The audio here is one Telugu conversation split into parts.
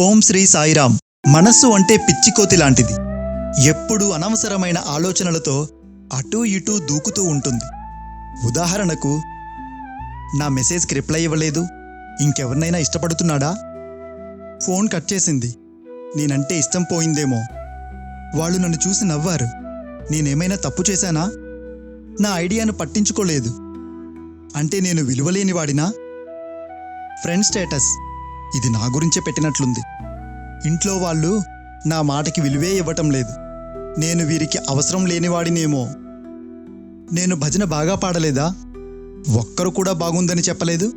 ఓం శ్రీ సాయిరామ్ మనస్సు అంటే పిచ్చికోతి లాంటిది. ఎప్పుడూ అనవసరమైన ఆలోచనలతో అటూ ఇటూ దూకుతూ ఉంటుంది. ఉదాహరణకు నా మెసేజ్కి రిప్లై ఇవ్వలేదు. ఇంకెవరినైనా ఇష్టపడుతున్నాడా? ఫోన్ కట్ చేసింది. నేనంటే ఇష్టం పోయిందేమో. వాళ్ళు నన్ను చూసి నవ్వారు. నేనేమైనా తప్పు చేశానా? నా ఐడియాను పట్టించుకోలేదు. అంటే నేను విలువలేని వాడినా? Friend status. ఇది నా గురించే పెట్టినట్లుంది. ఇంట్లో వాళ్ళు నా మాటకి విలువే ఇవ్వటం లేదు. నేను వీరికి అవసరం లేనివాడినేమో. నేను భజన బాగా పాడలేదా? ఒక్కరు కూడా బాగుందని చెప్పలేదు?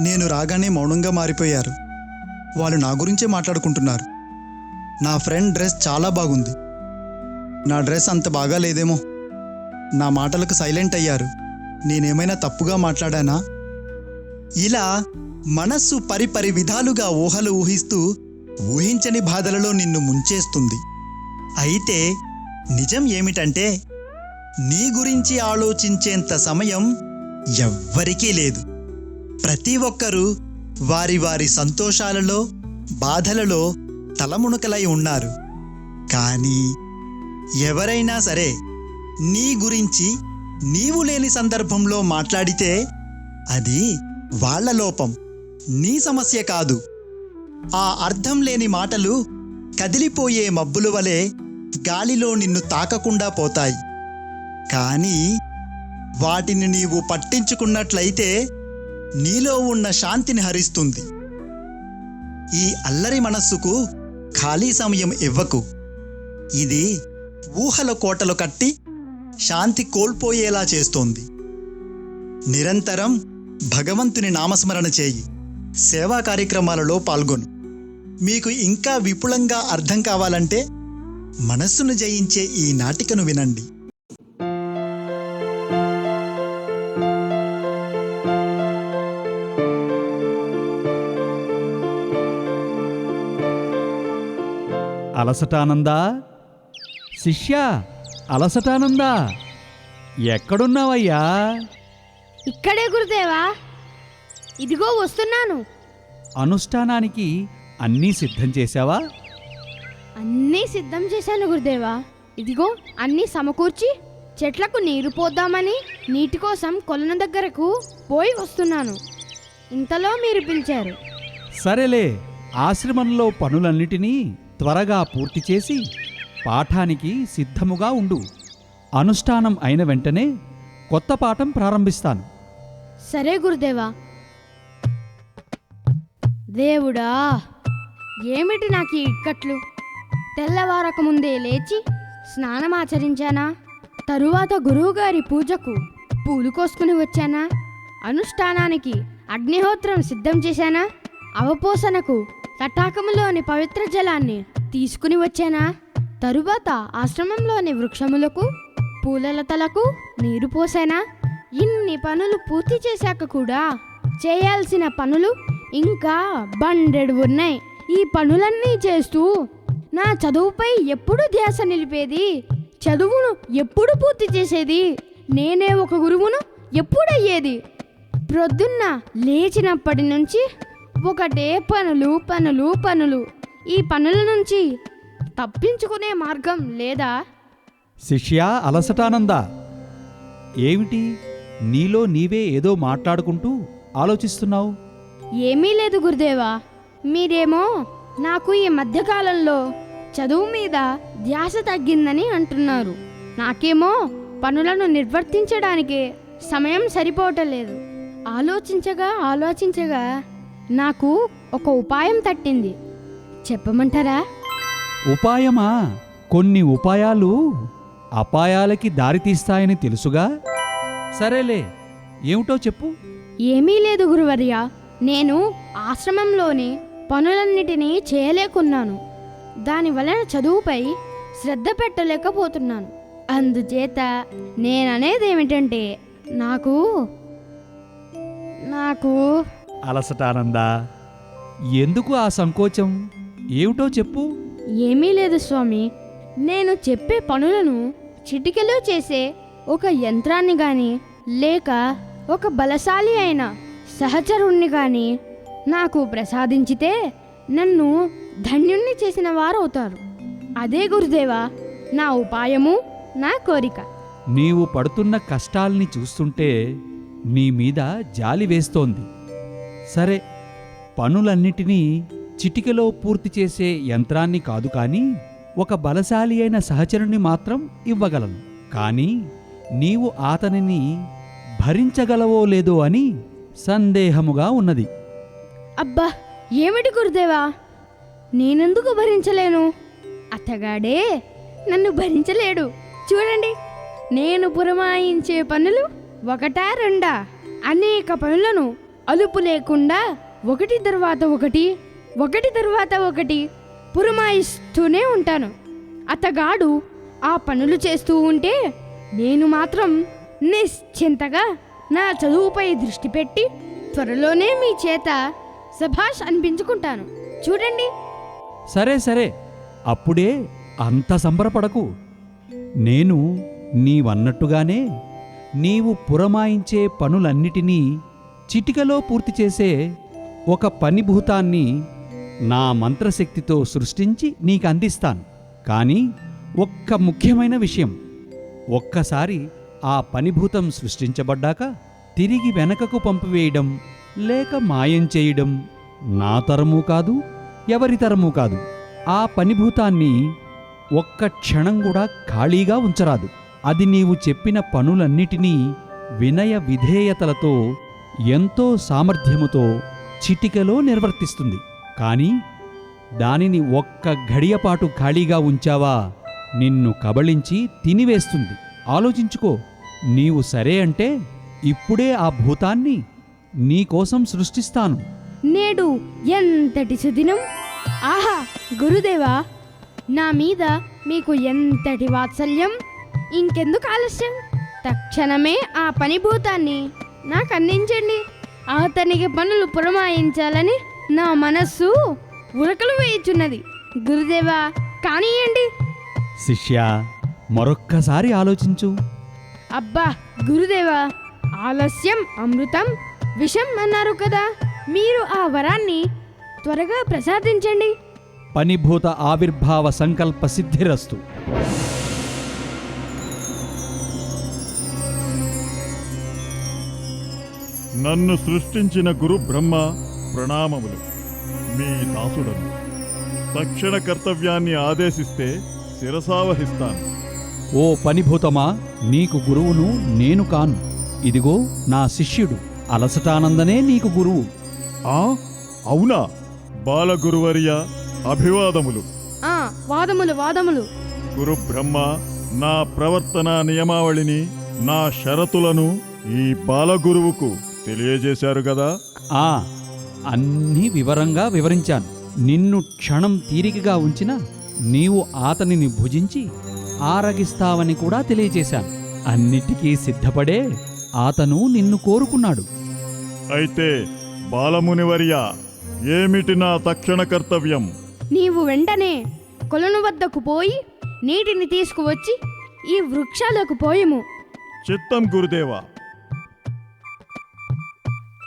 నేను రాగానే మౌనంగా మారిపోయారు. వాళ్ళు నా గురించే మాట్లాడుకుంటున్నారు. నా ఫ్రెండ్ డ్రెస్ చాలా బాగుంది. నా డ్రెస్ అంత బాగా లేదేమో. నా మాటలకు సైలెంట్ అయ్యారు. నేనేమైనా తప్పుగా మాట్లాడానా? ఇలా మనస్సు పరిపరి విధాలుగా ఊహలు ఊహిస్తూ ఊహించని బాధలలో నిన్ను ముంచేస్తుంది. అయితే నిజం ఏమిటంటే నీ గురించి ఆలోచించేంత సమయం ఎవ్వరికీ లేదు. ప్రతి ఒక్కరూ వారి వారి సంతోషాలలో బాధలలో తలమునకలై ఉన్నారు. కానీ ఎవరైనా సరే నీ గురించి నీవు లేని సందర్భంలో మాట్లాడితే అది వాళ్ళ లోపం. నీ సమస్య కాదు. ఆ అర్థం లేని మాటలు కదిలిపోయే మబ్బుల వలె గాలిలో నిన్ను తాకకుండా పోతాయి. కానీ వాటిని నీవు పట్టించుకున్నట్లయితే నీలో ఉన్న శాంతిని హరిస్తుంది. ఈ అల్లరి మనస్సుకు ఖాళీ సమయం ఇవ్వకు. ఇది ఊహల కోటలు కట్టి శాంతి కోల్పోయేలా చేస్తోంది. నిరంతరం భగవంతుని నామస్మరణ చేయి. సేవా కార్యక్రమాలలో పాల్గొను. మీకు ఇంకా విపులంగా అర్థం కావాలంటే మనస్సును జయించే ఈ నాటికను వినండి. అలసటానందా శిష్య అలసటానందా ఎక్కడున్నావయ్యా? ఇక్కడే గురుదేవా? ఇదిగో వస్తున్నాను. అనుష్ఠానానికి అన్నీ సిద్ధం చేశావా? అన్నీ సిద్ధం చేశాను గురుదేవా. ఇదిగో అన్నీ సమకూర్చి చెట్లకు నీరు పోద్దామని నీటి కోసం కొలను దగ్గరకు పోయి వస్తున్నాను. ఇంతలో మీరు పిలిచారు. సరేలే ఆశ్రమంలో పనులన్నిటినీ త్వరగా పూర్తి చేసి పాఠానికి సిద్ధముగా ఉండు. అనుష్ఠానం అయిన వెంటనే కొత్త పాఠం ప్రారంభిస్తాను. సరే గురుదేవా. దేవుడా ఏమిటి నాకు ఈ ఇక్కట్లు? తెల్లవారక ముందే లేచి స్నానమాచరించానా తరువాత గురువుగారి పూజకు పూలు కోసుకుని వచ్చానా? అనుష్ఠానానికి అగ్నిహోత్రం సిద్ధం చేశానా? అవపోసనకు తటాకములోని పవిత్ర జలాన్ని తీసుకుని వచ్చానా? తరువాత ఆశ్రమంలోని వృక్షములకు పూలలతలకు నీరు పోసానా? ఇన్ని పనులు పూర్తి చేశాక కూడా చేయాల్సిన పనులు ఇంకా బండెడు ఉన్నాయి. ఈ పనులన్నీ చేస్తూ నా చదువుపై ఎప్పుడు ధ్యాస నిలిపేది? చదువును ఎప్పుడు పూర్తి చేసేది? నేనే ఒక గురువును ఎప్పుడయ్యేది? ప్రొద్దున్న లేచినప్పటి నుంచి ఒకటే పనులు పనులు పనులు. ఈ పనుల నుంచి తప్పించుకునే మార్గం లేదా? శిష్య అలసటానందా ఏమిటి? నీలో నీవే ఏదో మాట్లాడుకుంటూ ఆలోచిస్తున్నావు? ఏమీ లేదు గురుదేవా. మీరేమో నాకు ఈ మధ్యకాలంలో చదువు మీద ధ్యాస తగ్గిందని అంటున్నారు. నాకేమో పనులను నిర్వర్తించడానికి సమయం సరిపోవటం లేదు ఆలోచించగా ఆలోచించగా నాకు ఒక ఉపాయం తట్టింది. చెప్పమంటారా? ఉపాయమా? కొన్ని ఉపాయాలు అపాయాలకి దారితీస్తాయని తెలుసుగా? సరేలే ఏమిటో చెప్పు. ఏమీ లేదు గురువర్య నేను ఆశ్రమంలోని పనులన్నిటినీ చేయలేకున్నాను. దాని వలన చదువుపై శ్రద్ధ పెట్టలేకపోతున్నాను. అందుచేత నేననేది ఏమిటంటే నాకు నాకు అలసటానందా ఎందుకు ఆ సంకోచం? ఏమిటో చెప్పు. ఏమీ లేదు స్వామి నేను చెప్పే పనులను చిటికెలో చేసే ఒక యంత్రాన్ని కానీ లేక ఒక బలశాలి అయిన సహచరుణ్ణి కానీ నాకు ప్రసాదించితే నన్ను ధన్యుణ్ణి చేసిన వారు అవుతారు అదే గురుదేవా నా ఉపాయము నా కోరిక. నీవు పడుతున్న కష్టాల్ని చూస్తుంటే నీ మీద జాలి వేస్తోంది. సరే పనులన్నిటినీ చిటికలో పూర్తి చేసే యంత్రాన్ని కాదు కానీ ఒక బలశాలి అయిన సహచరుణ్ణి మాత్రం ఇవ్వగలను. కానీ నీవు అతనిని భరించగలవో లేదో అని సందేహముగా ఉన్నది. అబ్బా ఏమిటి గురుదేవా? నేనెందుకు భరించలేను? అత్తగాడే నన్ను భరించలేడు. చూడండి నేను పురమాయించే పనులు ఒకటా రెండా? అనేక పనులను అలుపు లేకుండా ఒకటి తర్వాత ఒకటి ఒకటి తర్వాత ఒకటి పురమాయిస్తూనే ఉంటాను. అతగాడు ఆ పనులు చేస్తూ ఉంటే నేను మాత్రం నిశ్చింతగా నా చదువుపై దృష్టి పెట్టి త్వరలోనే మీ చేత సభాష్ అనిపించుకుంటాను. చూడండి. సరే సరే. అప్పుడే అంత సంబరపడకు. నేను నీవన్నట్టుగానే నీవు పురమాయించే పనులన్నిటినీ చిటికలో పూర్తి చేసే ఒక పనిభూతాన్ని నా మంత్రశక్తితో సృష్టించి నీకు అందిస్తాను. కానీ ఒక్క ముఖ్యమైన విషయం. ఒక్కసారి ఆ పనిభూతం సృష్టించబడ్డాక తిరిగి వెనకకు పంపివేయడం లేక మాయం చేయడం నా తరము కాదు ఎవరి తరము కాదు. ఆ పనిభూతాన్ని ఒక్క క్షణం కూడా ఖాళీగా ఉంచరాదు. అది నీవు చెప్పిన పనులన్నిటినీ వినయ విధేయతలతో ఎంతో సామర్థ్యముతో చిటికలో నిర్వర్తిస్తుంది. కానీ దానిని ఒక్క గడియపాటు ఖాళీగా ఉంచావా? నిన్ను కబళించి తినివేస్తుంది. ఆలోచించుకో నీవు సరే అంటే ఇప్పుడే ఆ భూతాన్ని నీకోసం సృష్టిస్తాను. నేడు ఎంతటి సుదినం? ఆహా గురుదేవా నా మీద మీకు ఎంతటి వాత్సల్యం? ఇంకెందుకు ఆలస్యం? తక్షణమే ఆ పనిభూతాన్ని నాకు అందించండి. అతనికి పనులు పురమాయించాలని నా మనస్సు ఉరకలు వేయుచున్నది. గురుదేవా కానియండి. శిష్య మరొక్కసారి ఆలోచించు. అబ్బా గురుదేవా ఆలస్యం అమృతం విషం అన్నారు కదా. మీరు ఆ వరాన్ని త్వరగా ప్రసాదించండి. పనిభూత ఆవిర్భావ సంకల్ప సిద్ధిరస్తు. నన్ను సృష్టించిన గురు బ్రహ్మ ప్రణామములు. మీ దాసుడను. తక్షణ కర్తవ్యాన్ని ఆదేశిస్తే శిరసావహిస్తాను. ఓ పనిభూతమా నీకు గురువును నేను కాను. ఇదిగో నా శిష్యుడు అలసటానందనే నీకు గురువు. ఆ? అవునా? బాలగురువర్య అభివాదములు. ఆ వాదములు వాదములు. గురు బ్రహ్మ నా ప్రవర్తన నియమావళిని నా షరతులను ఈ బాలగురువుకు తెలియజేశారు కదా? ఆ అన్నీ వివరంగా వివరించాను. నిన్ను క్షణం తీరికగా ఉంచిన నీవు ఆతనిని భుజించి ఆరగిస్తావని కూడా తెలియజేశాను. అన్నిటికీ సిద్ధపడే ఆతను నిన్ను కోరుకున్నాడు. అయితే బాలమునివర్య ఏమిటి నా తక్షణ కర్తవ్యం? నీవు వెంటనే కొలను వద్దకు పోయి నీటిని తీసుకువచ్చి ఈ వృక్షాలకు పోయము. చిత్తం గురుదేవా.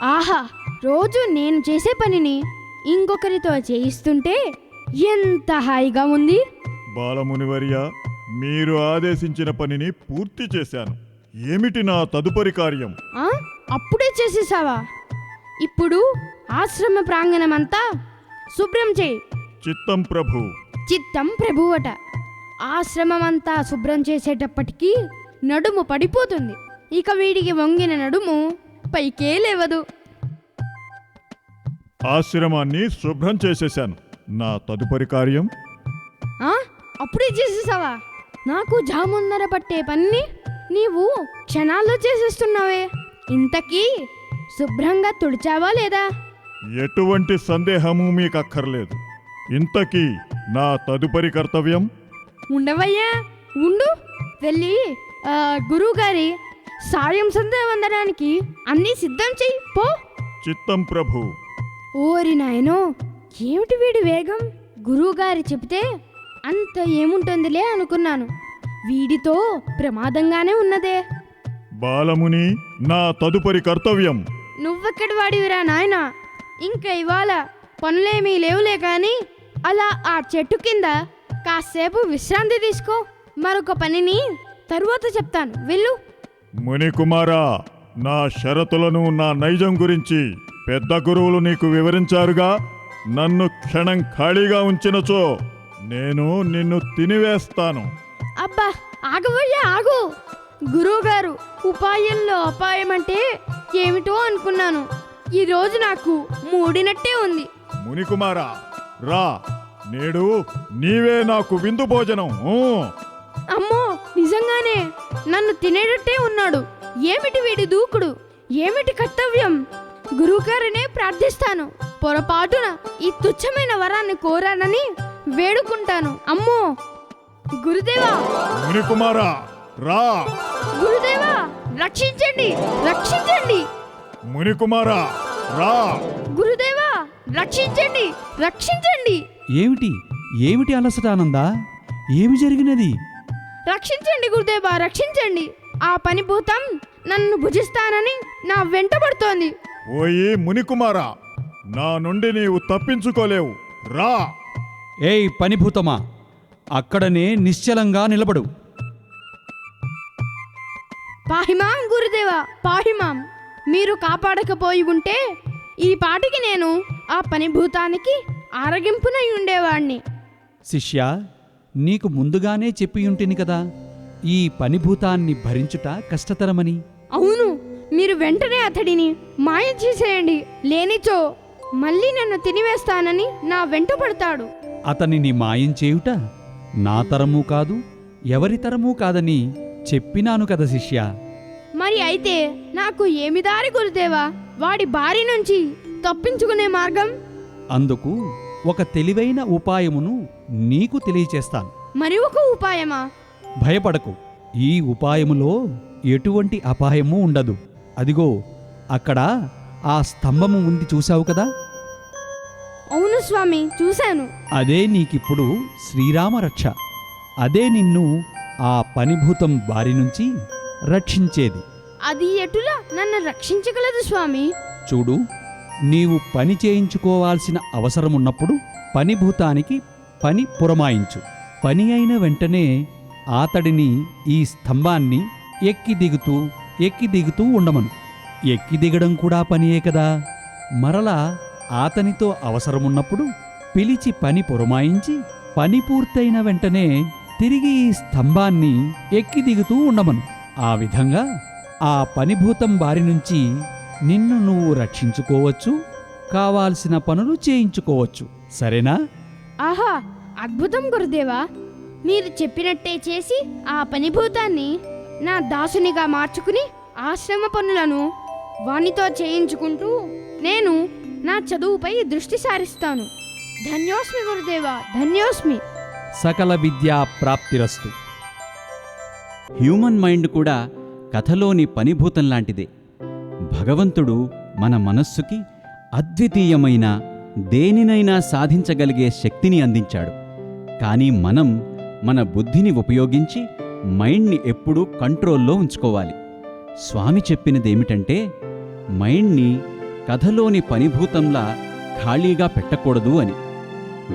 ఆహా రోజు నేను చేసే పనిని ఇంకొకరితో చేయిస్తుంటే ఎంత హాయిగా ఉంది? బాలమునివర్య మీరు ఆదేశించిన పనిని పూర్తి చేశాను. ఏమిటి నా తదుపరి కార్యం? ఆ? అప్పుడే చేసేసావా? ఇప్పుడు ఆశ్రమ ప్రాంగణమంతా శుభ్రం చేయి. చిత్తం ప్రభు. చిత్తం ప్రభువట. ఆశ్రమమంతా శుభ్రం చేసేటప్పటికి నడుము పడిపోతుంది. ఇక వీడికి వంగిన నడుము పైకే లేవదు. ఆశ్రమాన్ని శుభ్రం చేసేశాను. నా తదుపరి కార్యం? ఆ? అప్పుడే చేసేసావా? నాకు జామున్నర పట్టే పని నీవు క్షణాల్లో చేసేస్తున్నావే. ఇంతకీ శుభ్రంగా తుడిచావా లేదా? ఎటువంటి సందేహము మీకు అక్కర్లేదు ఇంతకీ నా తదుపరి కర్తవ్యం? ఉండవయ్యా ఉండు. వెళ్ళి ఆ, గురువుగారి సాయం సంధ్య వందడానికి అన్నీ సిద్ధం చెయ్యి పో. చిత్తం ప్రభు. ఓరి నాయనో ఏమిటి వీడి వేగం? గురువుగారి చెబితే అంత ఏముంటుందిలే అనుకున్నాను. వీడితో ప్రమాదంగానే ఉన్నదే. బాలముని నా తదుపరి కర్తవ్యం. నువ్వెక్కడి వాడివిరా నాయనా? ఇంకా ఇవాళ పనులేమీ లేవులే కానీ అలా ఆ చెట్టు కింద కాసేపు విశ్రాంతి తీసుకో. మరొక పనిని తరువాత చెప్తాను. వెళ్ళు. మునికుమారా నా షరతులను నా నైజం గురించి పెద్ద గురువులు నీకు వివరించారుగా? నన్ను క్షణం ఖాళీగా ఉంచినచో నేను నిన్ను తినివేస్తాను. అబ్బా ఆగవయ్యా ఆగు. గురువుగారు ఉపాయంలో అపాయం అంటే ఏమిటో అనుకున్నాను. ఈ రోజు నాకు మూడినట్టే ఉంది. మునికుమారా రా. నేడు నీవే నాకు విందు భోజనం. అమ్మో నిజంగానే నన్ను తినేటట్టే ఉన్నాడు. ఏమిటి వీడి దూకుడు? ఏమిటి కర్తవ్యం? గురువుగారినే ప్రార్థిస్తాను. పొరపాటున ఈ తుచ్చమైన వరాన్ని కోరానని వేడుకుంటాను. అమ్మో! గురుదేవా! మునికుమారా రా! గురుదేవా! రక్షించండి! రక్షించండి! మునికుమారా రా! గురుదేవా! రక్షించండి! రక్షించండి! ఏమిటి? ఏమిటి అలసటానందా? ఏమి జరిగినది? రక్షించండి గురుదేవా రక్షించండి! ఆ పని భూతం నన్ను భుజిస్తానని నా వెంటబడుతోంది ఓయి మునికుమారా నా నుండి నీవు తప్పించుకోలేవు. రా. ఏయ్ పనిభూతమా అక్కడనే నిశ్చలంగా నిలబడు. పాహిమాం గురుదేవా పాహిమాం మీరు కాపాడకపోయి ఉంటే ఈ పాటికి నేను ఆ పని భూతానికి ఆరగింపునై ఉండేవాణ్ణి. శిష్య నీకు ముందుగానే చెప్పియుంటిని కదా ఈ పనిభూతాన్ని భరించుట కష్టతరమని. అవును మీరు వెంటనే అతడిని మాయ చేసేయండి లేనిచో మళ్ళీ నన్ను తినివేస్తానని నా వెంట పడతాడు. అతనిని మాయం చేయుట నా తరమూ కాదు ఎవరి తరమూ కాదని చెప్పినాను కదా శిష్య. మరి అయితే నాకు ఏమి దారి గురుదేవా? వాడి బారి నుంచి తప్పించుకునే మార్గం? అందుకు ఒక తెలివైన ఉపాయమును నీకు తెలియచేస్తాను. మరి ఒక ఉపాయమా? భయపడకు. ఈ ఉపాయములో ఎటువంటి అపాయము ఉండదు. అదిగో అక్కడ ఆ స్తంభము ఉంది చూశావు కదా? అవును స్వామి చూశాను. అదే నీకిప్పుడు శ్రీరామ రక్ష అదే నిన్ను ఆ పనిభూతం బారి నుంచి రక్షించేది. అది ఎటులా? నన్ను రక్షించగలదు స్వామి. చూడు నీవు పని చేయించుకోవాల్సిన అవసరమున్నప్పుడు పనిభూతానికి పని పురమాయించు. పని అయిన వెంటనే ఆతడిని ఈ స్తంభాన్ని ఎక్కి దిగుతూ ఎక్కి దిగుతూ ఉండమను. ఎక్కి దిగడం కూడా పనియే కదా. మరలా ఆతనితో అవసరమున్నప్పుడు పిలిచి పని పురమాయించి పని పూర్తయిన వెంటనే తిరిగి ఈ స్తంభాన్ని ఎక్కి దిగుతూ ఉండమను. ఆ విధంగా ఆ పనిభూతం బారి నుంచి నిన్ను నువ్వు రక్షించుకోవచ్చు కావాల్సిన పనులు చేయించుకోవచ్చు. సరేనా? ఆహా! అద్భుతం గురుదేవా! మీరు చెప్పినట్టే చేసి ఆ పనిభూతాన్ని నా దాసునిగా మార్చుకుని ఆశ్రమ పనులను వానితో చేయించుకుంటూ నేను నా చదువుపై దృష్టి సారిస్తాను. ధన్యోస్మి గురుదేవా ధన్యోస్మి. సకల విద్యా ప్రాప్తిరస్తు. హ్యూమన్ మైండ్ కూడా కథలోని పనిభూతం లాంటిదే. భగవంతుడు మన మనస్సుకి అద్వితీయమైన దేనినైనా సాధించగలిగే శక్తిని అందించాడు. కానీ మనం మన బుద్ధిని ఉపయోగించి మైండ్ని ఎప్పుడూ కంట్రోల్లో ఉంచుకోవాలి. స్వామి చెప్పినదేమిటంటే మైండ్ని కథలోని పనిభూతంలా ఖాళీగా పెట్టకూడదు అని.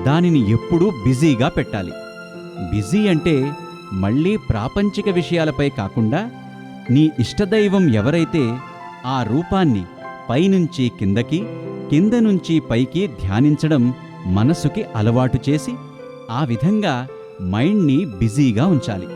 దానిని ఎప్పుడూ బిజీగా పెట్టాలి. బిజీ అంటే మళ్ళీ ప్రాపంచిక విషయాలపై కాకుండా నీ ఇష్టదైవం ఎవరైతే ఆ రూపాన్ని పైనుంచి కిందకి కింద నుంచి పైకి ధ్యానించడం మనసుకి అలవాటు చేసి ఆ విధంగా మైండ్ని బిజీగా ఉంచాలి.